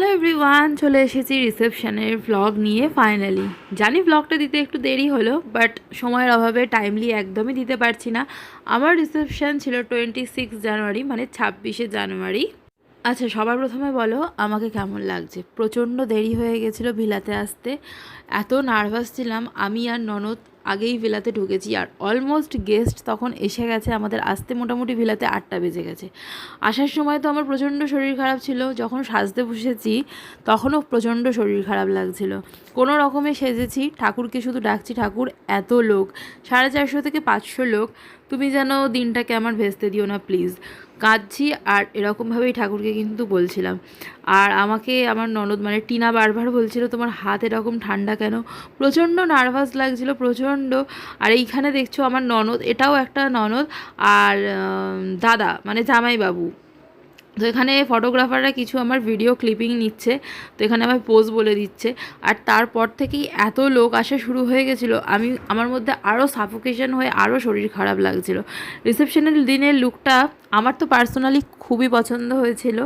Hello everyone চলে এসেছি রিসেপশানের vlog নিয়ে ফাইনালি জানি ভ্লগটা দিতে একটু দেরি হলো বাট সময়ের অভাবে টাইমলি একদমই দিতে পারছি না। আমার রিসেপশন ছিল টোয়েন্টি সিক্স জানুয়ারি মানে ছাব্বিশে জানুয়ারি আচ্ছা সবার প্রথমে বলো, আমাকে কেমন লাগছে? প্রচণ্ড দেরি হয়ে গেছিল ভিলাতে আসতে। এত নার্ভাস ছিলাম, আমি আর ননদ আগেই ভিলাতে ঢুকেছি আর অলমোস্ট গেস্ট তখন এসে গেছে আমাদের আসতে মোটামুটি ভিলাতে আটটা বেজে গেছে। আসার সময় তো আমার প্রচণ্ড শরীর খারাপ ছিল, যখন সাজতে বসেছি তখনও প্রচণ্ড শরীর খারাপ লাগছিল। কোনো রকমে সেজেছি, ঠাকুরকে শুধু ডাকছি, ঠাকুর, এত লোক, সাড়ে চারশো থেকে পাঁচশো লোক, তুমি যেন দিনটাকে আমার ভেস্তে দিও না প্লিজ কাঁদছি আর এরকমভাবেই ঠাকুরকে কিন্তু বলছিলাম। আর আমাকে আমার ননদ মানে টিনা বারবার বলছিল, তোমার হাত এরকম ঠান্ডা কেন? প্রচণ্ড নার্ভাস লাগছিল, প্রচণ্ড। আর এইখানে দেখছ আমার ননদ, এটাও একটা ননদ, আর দাদা মানে জামাইবাবু। তো এখানে ফটোগ্রাফাররা কিছু আমার ভিডিও ক্লিপিং নিচ্ছে, তো এখানে আমার পোজ বলে দিচ্ছে। আর তারপর থেকেই এত লোক আসা শুরু হয়ে গেছিল, আমি, আমার মধ্যে আরও সাফোকেশন হয়ে আরও শরীর খারাপ লাগছিল। রিসেপশনের দিনের লুকটা আমার তো পার্সোনালি খুবই পছন্দ হয়েছিল।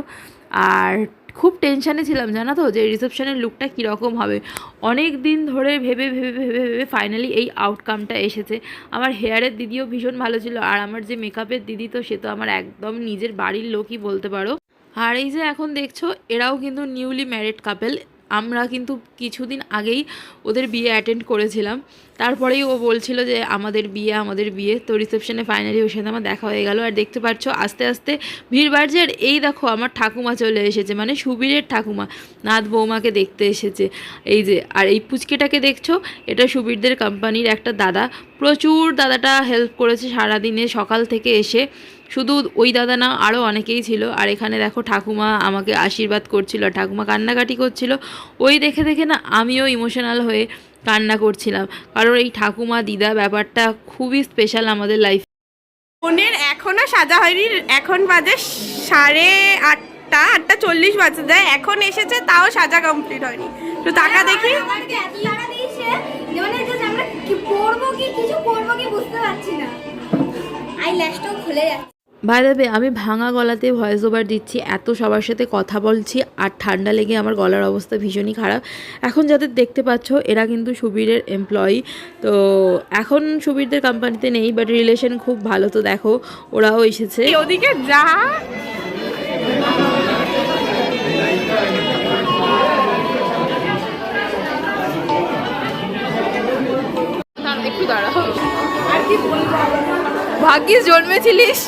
আর খুব টেনশানে ছিলাম, জানো তো? যে রিসেপশনের লুকটা কীরকম হবে? অনেক দিন ধরে ভেবে ভেবে ভেবে ভেবে ফাইনালি এই আউটকামটা এসেছে। আমার হেয়ারের দিদিও ভীষণ ভালো ছিল, আর আমার যে মেকআপের দিদি তো, সে তো আমার একদম নিজের বাড়ির লোকই বলতে পারো। আর এই যে এখন দেখছ, এরাও কিন্তু নিউলি ম্যারিড কাপেল আমরা কিন্তু কিছুদিন আগেই ওদের বিয়ে অ্যাটেন্ড করেছিলাম। তারপরেই ও বলছিল যে, আমাদের বিয়ে আমাদের বিয়ে। তো রিসেপশনে ফাইনালি ওর সাথে আমার দেখা হয়ে গেল। আর দেখতে পাচ্ছ আস্তে আস্তে ভিড় বাড়ছে। আর এই দেখো, আমার ঠাকুমা চলে এসেছে মানে সুবীরের ঠাকুমা, নাথ বৌমাকে দেখতে এসেছে। এই যে, আর এই পুচকেটাকে দেখছ? এটা সুবীরদের কোম্পানির একটা দাদা। প্রচুর দাদাটা হেল্প করেছে সারাদিনে সকাল থেকে এসে। শুধু ওই দাদা না আরও অনেকেই ছিল। আর এখানে দেখো ঠাকুমা আমাকে আশীর্বাদ করছিল আর ঠাকুমা কান্নাকাটি করছিল। ওই দেখে দেখে না আমিও ইমোশনাল হয়ে কান্না করছিলাম। কারণ এই ঠাকুমা দিদা ব্যাপারটা খুবই স্পেশাল আমাদের লাইফ বোনের এখনও সাজা হয়নি এখন বাজে সাড়ে আটটা আটটা চল্লিশ বাজে। যায় এখন এসেছে তাও সাজা কমপ্লিট হয়নি। তো টাকা দেখি। আমাদেরকে এত টাকা দিয়েছে? যে মানে just আমরা কি পরবো কি কিছু করব কি বুঝতে পারছি না। আই ল্যাশটাও খুলে যাচ্ছে। ভাই দেবে আমি ভাঙা গলাতে ভয়েস ওভার দিচ্ছি এত সবার সাথে কথা বলছি আর ঠান্ডা লেগে আমার গলার অবস্থা ভীষণই খারাপ। এখন যাদের দেখতে পাচ্ছ এরা কিন্তু সুবীরের এমপ্লয়ি তো এখন সুবীরদের কোম্পানিতে নেই বাট রিলেশন খুব ভালো তো দেখো ওরাও এসেছে। ওদিকে যা। একটু দাঁড়াও। আর কি বলব ভাগ্যিস জন্মেছিলিস।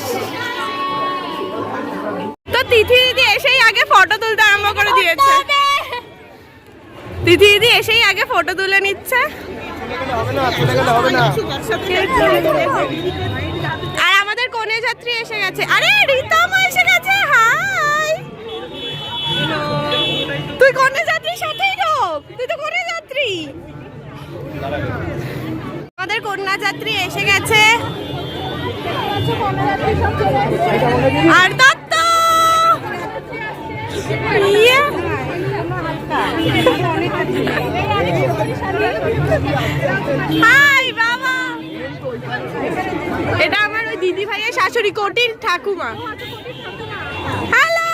তো তিথি দিদি এসেই আগে ফটো তুলতে আরম্ভ করে দিয়েছে। তিথি দিদি এসেই আগে ফটো তুলে নিচ্ছে। আর আমাদের কনে যাত্রী এসে গেছে। আরে রীতমা এসে গেছে, হাই! তুই কনে যাত্রীর সাথেই ঢোক তুই তো কনে যাত্রী। আমাদের কন্যা যাত্রী এসে গেছে। আর ইয়ে। এটা আমার ওই দিদি ভাইয়ের শাশুড়ি, কোটির ঠাকুমা। হ্যালো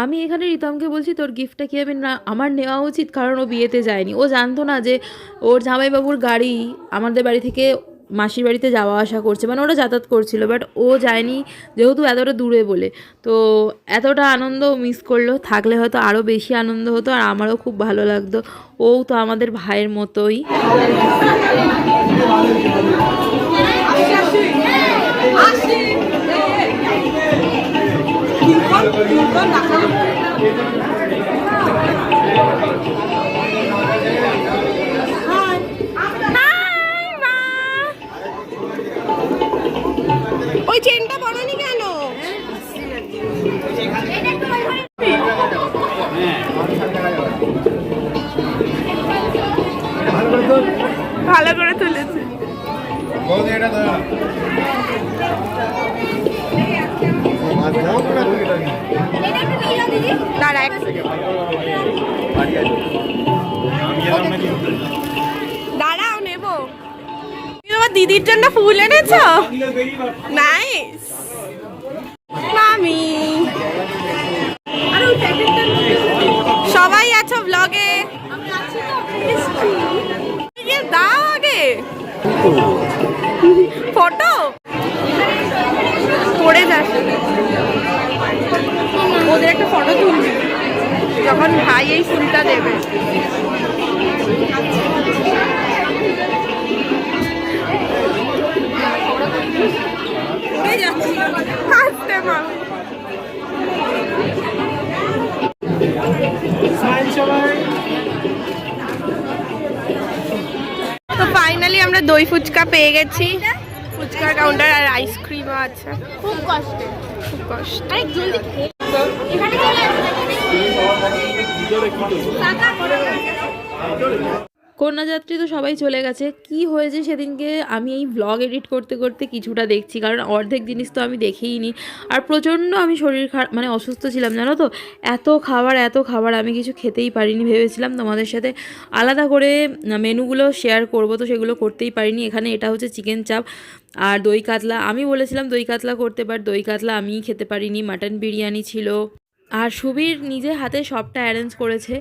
আমি এখানে রিতমকে বলছি, তোর গিফটটা কি হবে? না, আমার নেওয়া উচিত, কারণ ও বিয়েতে যায়নি। ও জানতো না যে ওর জামাইবাবুর গাড়ি আমাদের বাড়ি থেকে মাসির বাড়িতে যাওয়া আসা করছে মানে ওরা যাতায়াত করছিল বাট ও যায়নি যেহেতু এতটা দূরে বলে। তো এতটা আনন্দ মিস করল, থাকলে হয়তো আরও বেশি আনন্দ হতো আর আমারও খুব ভালো লাগতো। ও তো আমাদের ভাইয়ের মতোই। পড়নি কেন? ভালো করে তুলেছে। দাঁড়া এক তোমার দিদির জন্য ফুল এনেছ? নাই মামি। সবাই আছো ব্লগে দাও আগে। আমরা দই ফুচকা পেয়ে গেছি। ফুচকার কাউন্টার আর আইসক্রিমও আছে। খুব কষ্ট। খুব কষ্ট। আরে জলদি খেয়ে এখানে চলে আসো। কন্যাযাত্রী তো সবাই চলে গেছে। কি হয়েছে সেদিনকে? আমি এই ব্লগ এডিট করতে করতে কিছুটা দেখছি, কারণ অর্ধেক জিনিস তো আমি দেখেই নি আর প্রচণ্ড আমি শরীর খারাপ মানে অসুস্থ ছিলাম, জানো তো? এত খাবার এত খাবার আমি কিছু খেতেই পারিনি ভেবেছিলাম তোমাদের সাথে। আলাদা করে মেনুগুলো শেয়ার করব, তো সেগুলো করতেই পারিনি। এখানে এটা হচ্ছে চিকেন চাপ আর দই কাতলা। আমি বলেছিলাম দই কাতলা করতে বাট দই কাতলা আমিই খেতে পারিনি। মাটন বিরিয়ানি ছিল। আর সুবীর নিজে হাতে সবটা অ্যারেঞ্জ করেছে।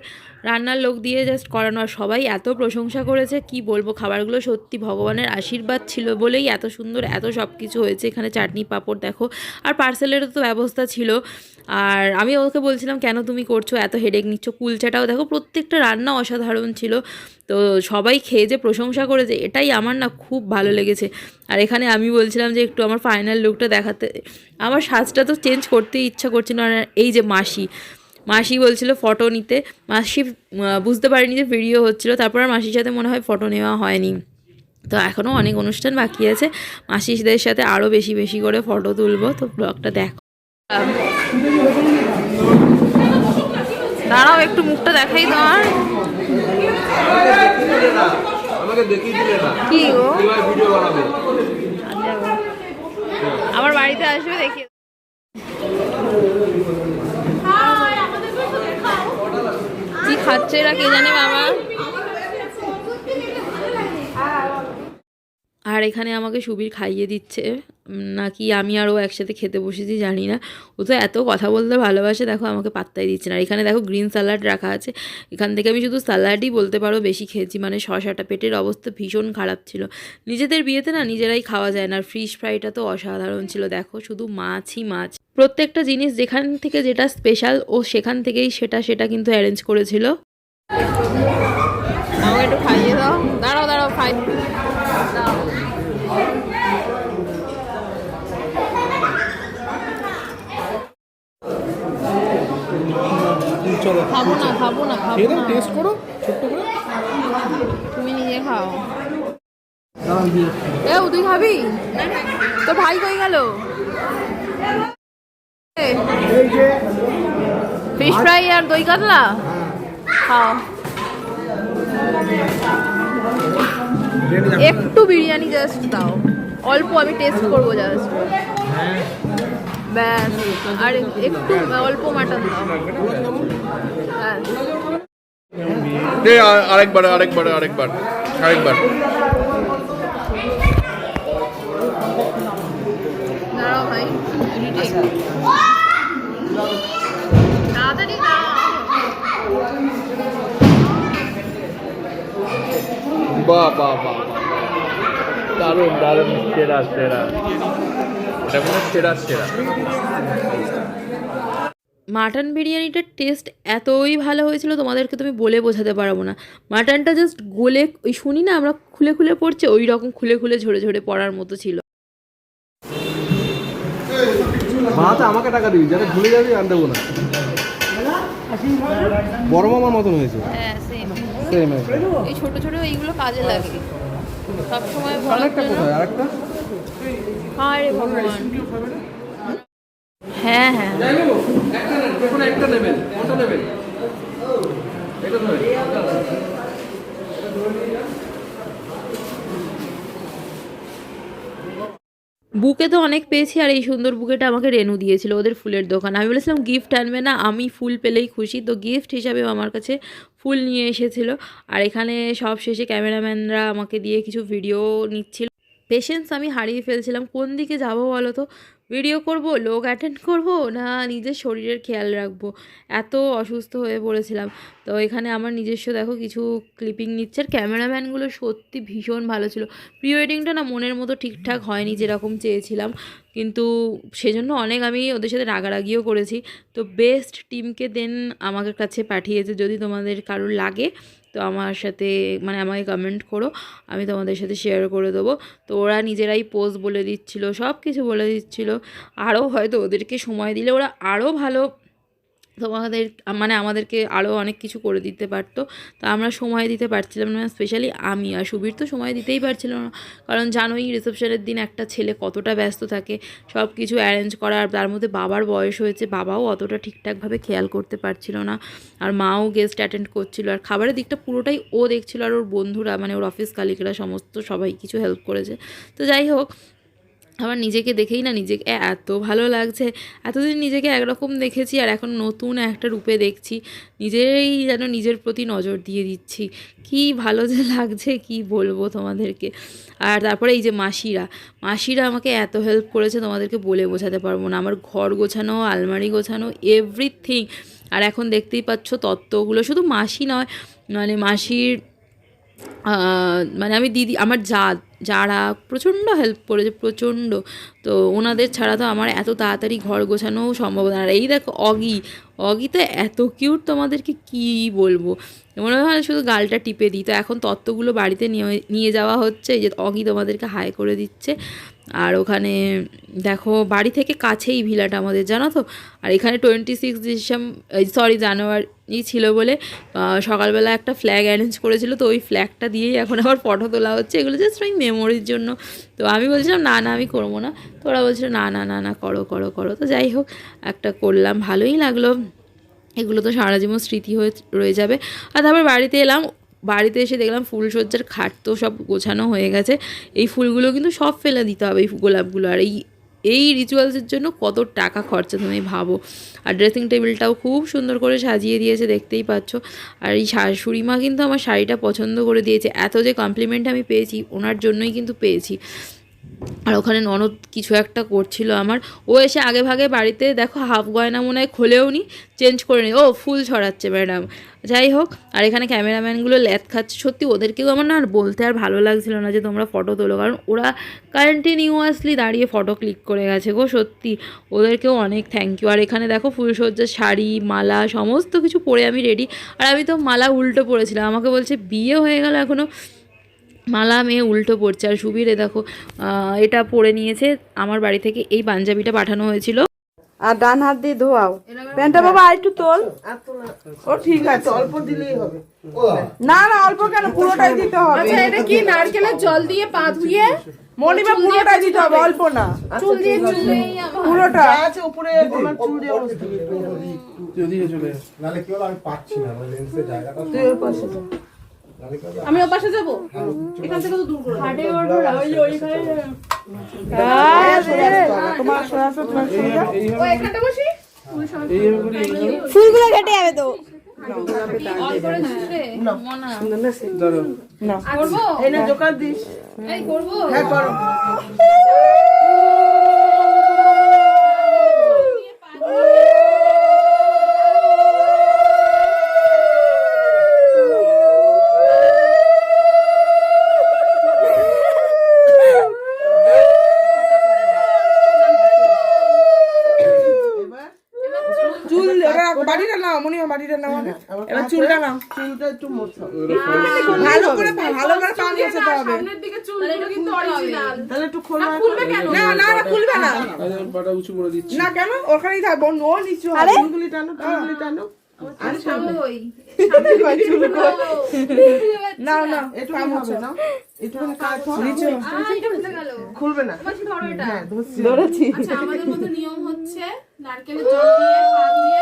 রান্নার লোক দিয়ে জাস্ট করানো আর সবাই এত প্রশংসা করেছে, কি বলব? খাবারগুলো সত্যি ভগবানের আশীর্বাদ ছিল বলেই এত সুন্দর এত সব কিছু হয়েছে। এখানে চাটনি, পাঁপড় দেখো। আর পার্সেলেরও তো ব্যবস্থা ছিল। আর আমি ওকে বলছিলাম, কেন তুমি করছ? এত হেডেক নিচ্ছ। কুলচাটাও দেখো, প্রত্যেকটা রান্না অসাধারণ ছিল। তো সবাই খেয়ে যে প্রশংসা করেছে, এটাই আমার না খুব ভালো লেগেছে। আর এখানে আমি বলছিলাম যে, একটু আমার ফাইনাল লুকটা দেখাতে। আমার সাজটা তো চেঞ্জ করতেই ইচ্ছা করছিল। আর এই যে মাসি মাসি বলছিল ফটো নিতে। মাসি বুঝতে পারিনি যে ভিডিও হচ্ছিল। তারপর আর মাসির সাথে মনে হয় ফটো নেওয়া হয়নি। তো এখনও অনেক অনুষ্ঠান বাকি আছে। মাসিদের সাথে আরও বেশি বেশি করে ফটো তুলবো। তো ব্লগটা দেখো দাঁড়াও একটু মুখটা দেখাই তোমার কি গো? আমার বাড়িতে আসবে দেখি কি খাচ্ছে এরা কে জানে বাবা? আর এখানে আমাকে সুবীর খাইয়ে দিচ্ছে। নাকি আমি আর ও একসাথে খেতে বসেছি জানি না। ও তো এত কথা বলতে ভালোবাসে, দেখো আমাকে পাত্তাই দিচ্ছে না। আর এখানে দেখো গ্রিন স্যালাড রাখা আছে। এখান থেকে আমি শুধু স্যালাডই বলতে পারো বেশি খেয়েছি। মানে শশাটা পেটের অবস্থা ভীষণ খারাপ ছিল। নিজেদের বিয়েতে না নিজেরাই খাওয়া যায় না। আর ফ্রাইটা তো অসাধারণ ছিল। দেখো শুধু মাছই মাছ। প্রত্যেকটা জিনিস যেখান থেকে যেটা স্পেশাল ও সেখান থেকেই সেটা সেটা কিন্তু অ্যারেঞ্জ করেছিল। আমাকে একটু খাইয়ে দাও। দাঁড়াও দাঁড়াও, খাই। চলো। খাব না খাব না খাব না। টেস্ট করো ছোট্ট করে। তুমি নিজে খাও। এ তুই খাবি তো ভাই কই গেল? ফিশ ফ্রাই আর দই কাতলা? খাও। একটু বিরিয়ানি জাস্ট দাও। অল্প আমি টেস্ট করব জাস্ট ব্যাস। আর একটু অল্প মাটন দাও। আ- আরেকবার আরেকবার আরেকবার আরেকবার। দাঁড়াও ভাই বাহ বাহ বাহ। দারুণ দারুণ সেরা সেরা। এটা মনে সেরা সেরা। মাটন বিরিয়ানিটার টেস্ট এতই ভালো হয়েছিল তোমাদেরকে তো আমি বলে বোঝাতে পারব না। মাটনটা জাস্ট গোলে ওই শুনি না আমরা খুলে খুলে পড়ছে ওই রকম খুলে খুলে ঝরে ঝরে পড়ার মতো ছিল। মাতে আমাকে টাকা দিবি যাতে ভুলে যাবি আর দেবো না। বড় মামার মতন হয়েছে। হ্যাঁ এই ছোট ছোট এইগুলো কাজে লাগে। সবসময় আরেকটা কোথায়? আরেকটা? হ্যাঁ রে ভগবান। হ্যাঁ হ্যাঁ। একটা নেবেন কোনটা নেবেন? এটা বুকে তো অনেক পেয়েছি আর এই সুন্দর বুকেটা আমাকে রেনু দিয়েছিল, ওদের ফুলের দোকান। আমি বলেছিলাম গিফট আনবে না, আমি ফুল পেলেই খুশি। তো গিফট হিসাবে আমার কাছে ফুল নিয়ে এসেছিল। আর এখানে সব শেষে ক্যামেরাম্যানরা আমাকে দিয়ে কিছু ভিডিও নিচ্ছিল। পেশেন্স আমি হারিয়ে ফেলছিলাম, কোন দিকে যাব বলো তো? ভিডিও করব, লোক অ্যাটেন্ড করব, না নিজের শরীরের খেয়াল রাখব? এত অসুস্থ হয়ে পড়েছিলাম। তো এখানে আমার নিজস্ব দেখো কিছু ক্লিপিং নিচ্ছে। আর ক্যামেরাম্যানগুলো সত্যি ভীষণ ভালো ছিল। প্রি ওয়েডিংটা না মনের মতো ঠিকঠাক হয়নি যেরকম চেয়েছিলাম। কিন্তু সেজন্য অনেক আমি ওদের সাথে রাগারাগিও করেছি। তো বেস্ট টিমকে দেন আমার কাছে পাঠিয়েছে যদি তোমাদের কারোর লাগে, তো আমার সাথে মানে আমাকে কমেন্ট করো, আমি তোমাদের সাথে শেয়ার করে দেবো। তো ওরা নিজেরাই পোজ বলে দিচ্ছিল সব কিছু বলে দিচ্ছিল। আরও হয়তো ওদেরকে সময় দিলে ওরা আরও ভালো তোমাদের মানে আমাদেরকে আরও অনেক কিছু করে দিতে পারতো। তো আমরা সময় দিতে পারছিলাম না স্পেশালি আমি আর সুবীর তো সময় দিতেই পারছিল না। কারণ জানোই রিসেপশনের দিন একটা ছেলে কতটা ব্যস্ত থাকে সব কিছু অ্যারেঞ্জ করা, আর তার মধ্যে বাবার বয়স হয়েছে, বাবাও অতটা ঠিকঠাকভাবে খেয়াল করতে পারছিল না। আর মাও গেস্ট অ্যাটেন্ড করছিল, আর খাবারের দিকটা পুরোটাই ও দেখছিল, আর ওর বন্ধুরা মানে ওর অফিস কালিকরা সমস্ত সবাই কিছু হেল্প করেছে। তো যাই হোক আমার নিজেকে দেখেই না নিজেকে এত ভালো লাগছে, এতদিন নিজেকে একরকম দেখেছি আর এখন নতুন একটা রূপে দেখছি, নিজেই যেন নিজের প্রতি নজর দিয়ে দিচ্ছি। কি ভালো যে লাগছে, কি বলব তোমাদেরকে? আর তারপরে এই যে মাসিরা মাসিরা আমাকে এত হেল্প করেছে, তোমাদেরকে বলে বোঝাতে পারব না। আমার ঘর গোছানো, আলমারি গোছানো এভরিথিং আর এখন দেখতেই পাচ্ছ তত্ত্বগুলো, শুধু মাসি নয় মানে মাসির মানে আমি দিদি, আমার যা যারা প্রচণ্ড হেল্প করেছে, প্রচণ্ড। তো ওনাদের ছাড়া তো আমার এত তাড়াতাড়ি ঘর গোছানোও সম্ভব না। আর এই দেখো অগি অগি তো এত কিউট তোমাদেরকে কী বলব? মনে হয় শুধু গালটা টিপে দিই। তো এখন তত্ত্বগুলো বাড়িতে নিয়ে নিয়ে যাওয়া হচ্ছে। যে অগি তোমাদেরকে হাই করে দিচ্ছে। আর ওখানে দেখো বাড়ি থেকে কাছেই ভিলাটা আমাদের, জানো তো? আর এখানে twenty six December sorry January ছিল বলে সকালবেলা একটা ফ্ল্যাগ অ্যারেঞ্জ করেছিল, তো ওই ফ্ল্যাগটা দিয়েই এখন আবার ফটো তোলা হচ্ছে। এগুলো জাস্ট ওই মেমোরির জন্য। তো আমি বলছিলাম, না না, আমি করব না। তো ওরা বলছিল, না না না না, করো করো করো। তো যাই হোক, একটা করলাম, ভালোই লাগল। এগুলো তো সারা জীবন স্মৃতি হয়ে রয়ে যাবে। আর তারপর বাড়িতে এলাম বাড়িতে এসে দেখলাম ফুলসজ্জার খাট তো সব গোছানো হয়ে গেছে। এই ফুলগুলো কিন্তু সব ফেলে দিতে হবে এই গোলাপগুলো। আর এই এই রিচুয়ালসের জন্য কত টাকা খরচা তুমি ভাবো। আর ড্রেসিং টেবিলটাও খুব সুন্দর করে সাজিয়ে দিয়েছে, দেখতেই পাচ্ছ। আর এই শাশুড়ি মা কিন্তু আমার শাড়িটা পছন্দ করে দিয়েছে। এত যে কমপ্লিমেন্ট আমি পেয়েছি, ওনার জন্যই কিন্তু পেয়েছি। আর ওখানে ননদ কিছু একটা করছিল আমার। ও এসে আগে ভাগে বাড়িতে দেখো হাফ গয়না মনে হয় খোলেও নি চেঞ্জ করে নি। ও ফুল ছড়াচ্ছে ম্যাডাম যাই হোক, আর এখানে ক্যামেরাম্যানগুলো ল্যাদ খাচ্ছে। সত্যি ওদেরকেও আমার না আর বলতে আর ভালো লাগছিল না যে তোমরা ফটো তোলো। কারণ ওরা কন্টিনিউয়াসলি দাঁড়িয়ে ফটো ক্লিক করে গেছে গো, সত্যি। ওদেরকেও অনেক থ্যাংক ইউ আর এখানে দেখো ফুলসজ্জার শাড়ি, মালা, সমস্ত কিছু পরে আমি রেডি আর আমি তো মালা উল্টো পরেছিলাম। আমাকে বলছে, বিয়ে হয়ে গেল এখনও মালা মেয়ে উল্টো পড়ছে আর সুবীরে দেখো এটা পরে নিয়েছে আমার বাড়ি থেকে এই পাঞ্জাবিটা পাঠানো হয়েছিল। আর ডান হাত দিয়ে ধোয়াও। প্যান্টটা বাবা আর একটু তোল। ও ঠিক আছে। অল্প দিলেই হবে। না না অল্প কেন? পুরোটাই দিতে হবে। আচ্ছা এটা কি নারকেলের জল দিয়ে পা ধুয়ে? মনিমা পুরোটাই দিতে হবে অল্প না। চুল দিয়ে চুল দিয়ে পুরোটা। আছে উপরে তোমার চুল দিয়ে অবস্থা। নাহলে কি হলো আমি পাচ্ছি না মানে লেন্সের জায়গাটা তুই ওর পাশে। আমি ওপাশে যাব এখান থেকে তো দূর করে হাটে সরে আসতে হবে। তোমার সরে আসো, তোমার সরে যাও। ও এখানটা বসি ফুলগুলো কেটে যাবে তো না। করব এই না জোকার দিস এই করব হ্যাঁ করো চুল এবার বাড়িটা নাও নাও এবার চুলটা নাও। চুলটা একটু মোছা। ভালো করে ভালো করে পা মোছাতে হবে। সামনের দিকে চুলগুলো কিন্তু অরিজিনাল তাহলে একটু খোলা খুলবে কেন? না না না খুলবে না। পাটা উঁচু করে দিচ্ছি। না কেন? ওখানেই থাকব। নো নিচু হবে। চুলগুলি টানো চুলগুলি টানো। আর ওই। চুল কই না না একটু কাম হবে না। একটু খুলবে না। হ্যাঁ ধরেছি। আচ্ছা আমাদের মতো নিয়ম হচ্ছে নারকেলের জল দিয়ে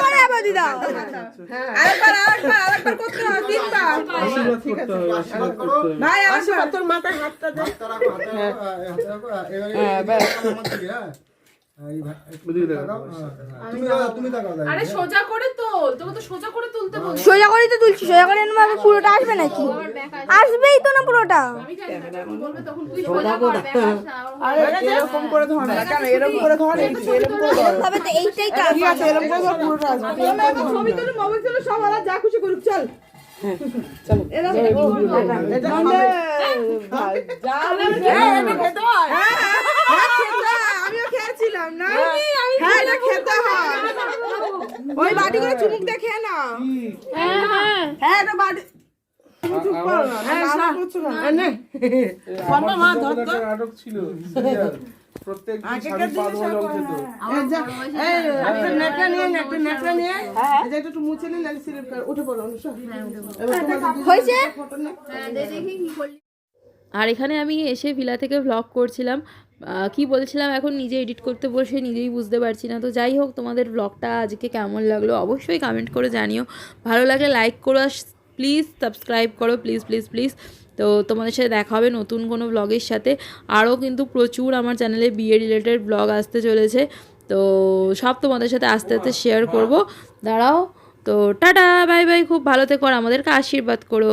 কর। দাও আরেকবার আরেকবার আরেকবার করতে হবে তিনবার। ভাই আশীর্বাদ তোর মাথায় হাতটা দে। হ্যাঁ, সোজা করে তো তুলছি সোজা করে পুরোটা আসবে নাকি আসবেই তো না পুরোটা আমি জানি না যখন বলবে তখন তুই সোজা কর ব্যাক আসা আরে এরকম করে ধর এরকম করে ধর এরকম করে ধর এইটাই কাজ আছে এরকম করে ধর পুরোটা আসবে ছবি তুলে মোবাইল তুলে সব আলাদা যা খুশি করুক চল চলো এটা হবে খেতে হয় হ্যাঁ, হ্যাঁ, খেতে হয়। না হ্যাঁ এটা খেতে হয় ওই বাটি করে চুমুক দিয়ে খেয়ে না হ্যাঁ এটা বাটি তুমি চুপ করো না না, না, না করছ না। নে। বাবা, মা, ধর, ধর। নাটক ছিল সিরিয়াল। প্রত্যেক স্বামী পা ধোয়া জল খেত এই যা, এই, একটা নেকড়া নিয়ে নে, একটা নেকড়া নিয়ে। এই যে এটা নে আর এখানে আমি এসে ভিলা থেকে ভ্লগ করছিলাম। কি বলছিলাম, এখন নিজে এডিট করতে বসে নিজেই বুঝতে পারছি না। তো যাই হোক, তোমাদের ব্লগটা আজকে কেমন লাগল অবশ্যই কমেন্ট করে জানিও। ভালো লাগলে লাইক করো প্লিজ সাবস্ক্রাইব করো প্লিজ প্লিজ প্লিজ তো তোমাদের সাথে দেখা হবে নতুন কোনো ব্লগের সাথে। আরও কিন্তু প্রচুর আমার চ্যানেলে বিয়ে রিলেটেড ব্লগ আসতে চলেছে। তো সব তোমাদের সাথে আস্তে আস্তে শেয়ার করব। দাঁড়াও, তো টাটা বাই বাই খুব ভালো থেকো আর আমাদেরকে আশীর্বাদ করো।